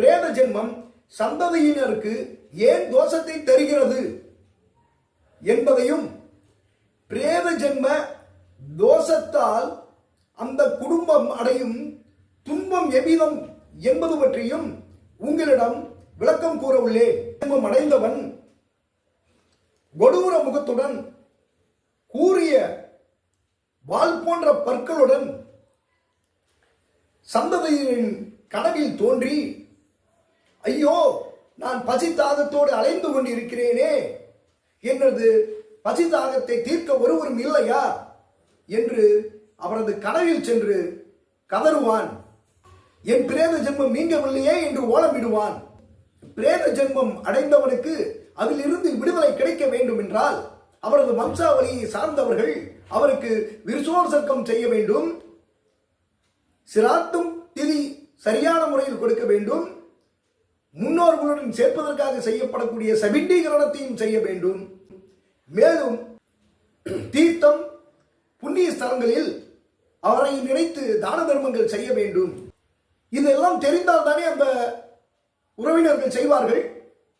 பிரேத ஜென்மம் சந்ததியினருக்கு ஏன் தோஷத்தை தருகிறது என்பதையும் பிரேத ஜென்ம தோஷத்தால் அந்த குடும்பம் அடையும் துன்பம் எவ்விதம் என்பது பற்றியும் உங்களிடம் விளக்கம் கூற உள்ளேன். துன்பம் அடைந்தவன் கொடூர முகத்துடன் கூறிய வாள் போன்ற பற்களுடன் சந்ததியின் கனவில் தோன்றி ஐயோ நான் பசித்தாகத்தோடு அலைந்து கொண்டிருக்கிறேனே. எனது பசிதாகத்தை தீர்க்க ஒருவரும் இல்லையா? என்று அவரது கனவில் சென்று கதறுவான். என் பிரேத ஜென்மம் நீங்கவில்லையே என்று ஓலமிடுவான் பிரேத ஜென்மம் அடைந்தவனுக்கு அதிலிருந்து விடுதலை கிடைக்க வேண்டும் என்றால் அவரது வம்சாவளியை சார்ந்தவர்கள் அவருக்கு விருசோசர்க்கம் செய்ய வேண்டும். சிராத்தும் திதி சரியான முறையில் கொடுக்க வேண்டும். முன்னோர்களுடன் சேர்ப்பதற்காக செய்யப்படக்கூடிய சபிண்டீகரணத்தையும் செய்ய வேண்டும். மேலும் தீர்த்தம் புண்ணிய ஸ்தலங்களில் அவரை நினைத்து தான தர்மங்கள் செய்ய வேண்டும். இதெல்லாம் தெரிந்தால் தானே அந்த உறவினர்கள் செய்வார்கள்.